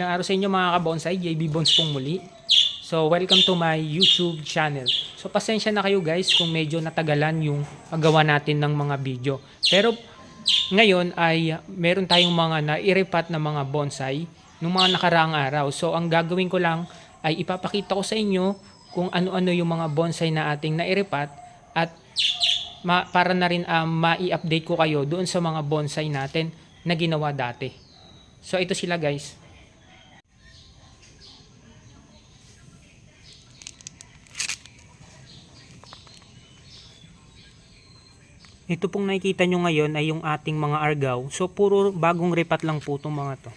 Magandang araw sa inyo mga kabonsai, JB Bones pong muli. So, welcome to my YouTube channel. So, pasensya na kayo guys kung medyo natagalan yung paggawa natin ng mga video. Pero, ngayon ay meron tayong mga na-iripat na mga bonsai nung mga nakaraang araw. So, ang gagawin ko lang ay ipapakita ko sa inyo kung ano-ano yung mga bonsai na ating nairipat at ma- para na rin um, ma-update ko kayo doon sa mga bonsai natin na ginawa dati. So, ito sila guys. Ito pong nakikita nyo ngayon ay yung ating mga argaw. So, puro bagong ripat lang po itong mga to.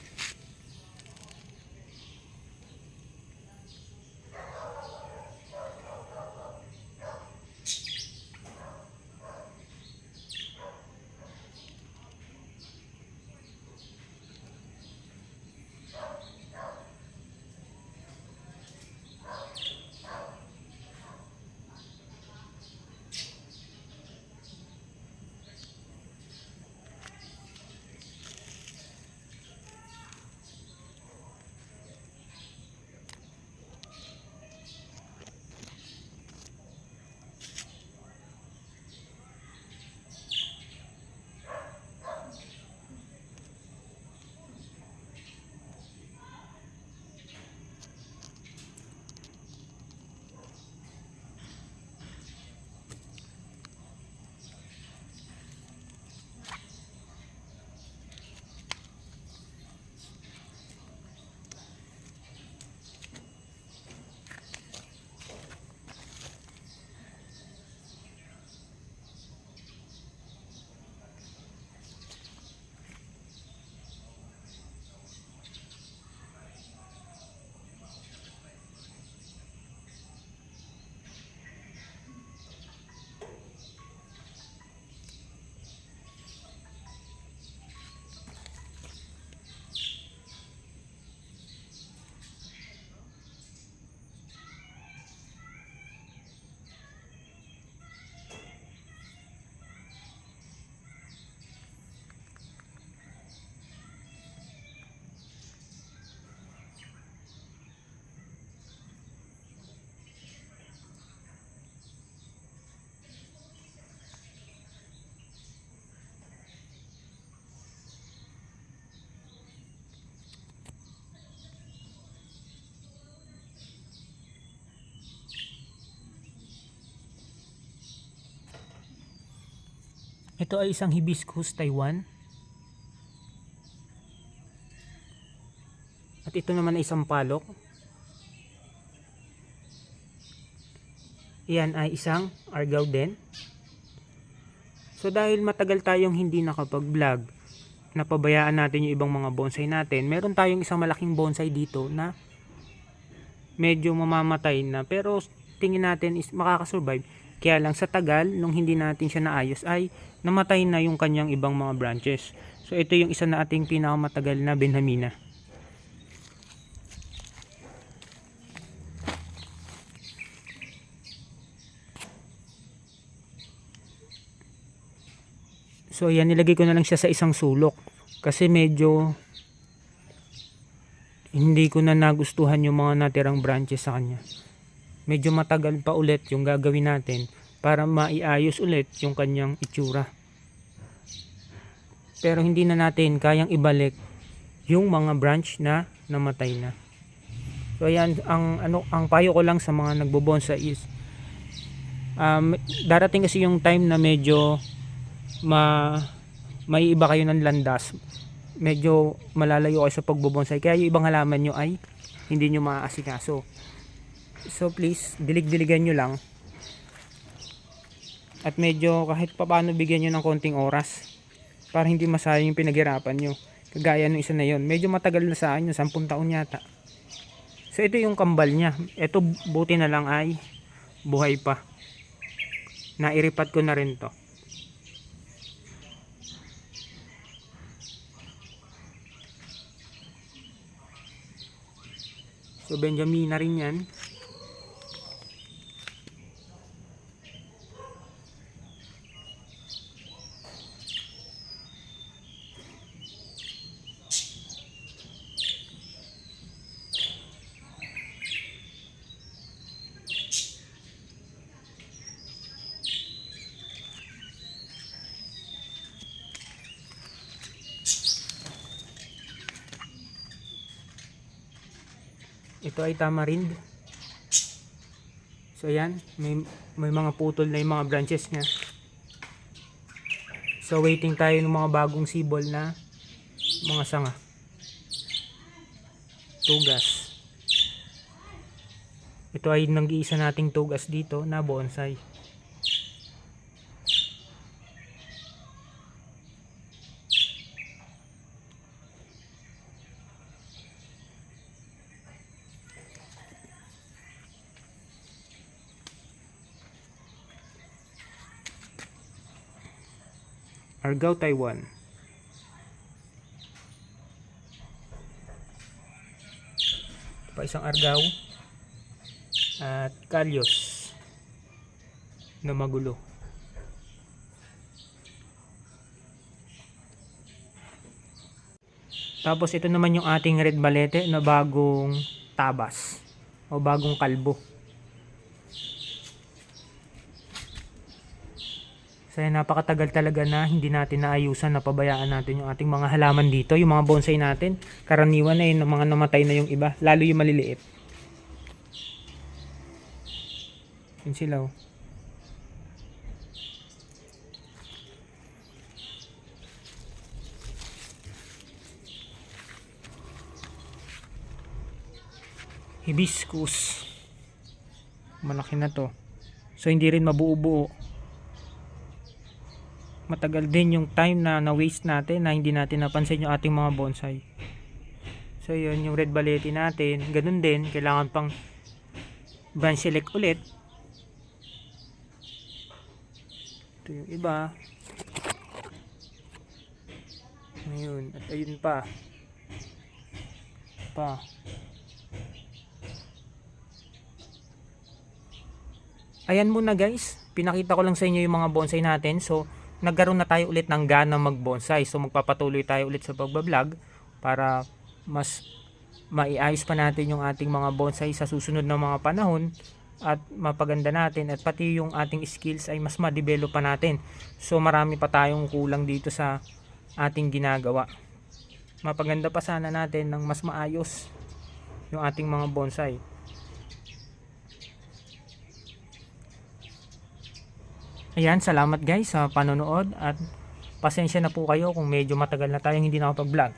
Ito ay isang hibiscus Taiwan. At ito naman ay isang palok. Iyan ay isang argaw din. So dahil matagal tayong hindi nakapag-vlog, napabayaan natin yung ibang mga bonsai natin, meron tayong isang malaking bonsai dito na medyo mamamatay na pero tingin natin is makakasurvive. Kaya lang sa tagal, nung hindi natin siya naayos ay namatay na yung kanyang ibang mga branches. So ito yung isa na ating pinakamatagal na benhamina. So yan nilagay ko na lang siya sa isang sulok kasi medyo hindi ko na nagustuhan yung mga natirang branches sa kanya. Medyo matagal pa ulit yung gagawin natin para maiayos ulit yung kanyang itsura. Pero hindi na natin kayang ibalik yung mga branch na namatay na. So ayan, ang ano ang payo ko lang sa mga nagbobonsai is um, darating kasi yung time na medyo ma may iba kayo ng landas. Medyo malalayo kayo sa pagbobonsai. Kaya yung ibang halaman nyo ay hindi nyo maaasikaso. So please, dilig-diligan nyo lang. At medyo kahit papaano bigyan nyo ng konting oras para hindi masayang yung pinaghirapan nyo. Kagaya nung isa na yon Medyo matagal na sa akin, 10 taon yata. So ito yung kambal niya. Ito buti na lang ay buhay pa. Nairipat ko na rin to. So Benjamin na rin yan. Ito ay tamarind. So ayan, may, may mga putol na yung mga branches niya. So waiting tayo ng mga bagong sibol na mga sanga. Tugas. Ito ay nag-iisa nating tugas dito na bonsai. Argao, Taiwan. Pa isang Argao at Kalyos na magulo. Tapos ito naman yung ating red balete na bagong tabas o bagong kalbo. Kaya napakatagal talaga na hindi natin naayusan na pabayaan natin yung ating mga halaman dito, yung mga bonsai natin. Karaniwan na yun, mga namatay na yung iba, lalo yung maliliit. Yun sila oh. Hibiscus. Malaki na to. So hindi rin mabuo-buo matagal din yung time na na-waste natin na hindi natin napansin yung ating mga bonsai. So yun, yung red balete natin, ganun din, kailangan pang branch select ulit. Ito yung iba. Ayun, at ayun pa. Pa. Ayan muna guys, pinakita ko lang sa inyo yung mga bonsai natin. So, nagkaroon na tayo ulit ng gana mag-bonsai. So magpapatuloy tayo ulit sa pagbablog para mas maiayos pa natin yung ating mga bonsai sa susunod na mga panahon at mapaganda natin at pati yung ating skills ay mas ma-develop pa natin. So marami pa tayong kulang dito sa ating ginagawa. Mapaganda pa sana natin ng mas maayos yung ating mga bonsai. Ayan, salamat guys sa panonood at pasensya na po kayo kung medyo matagal na tayong hindi nakapag-vlog.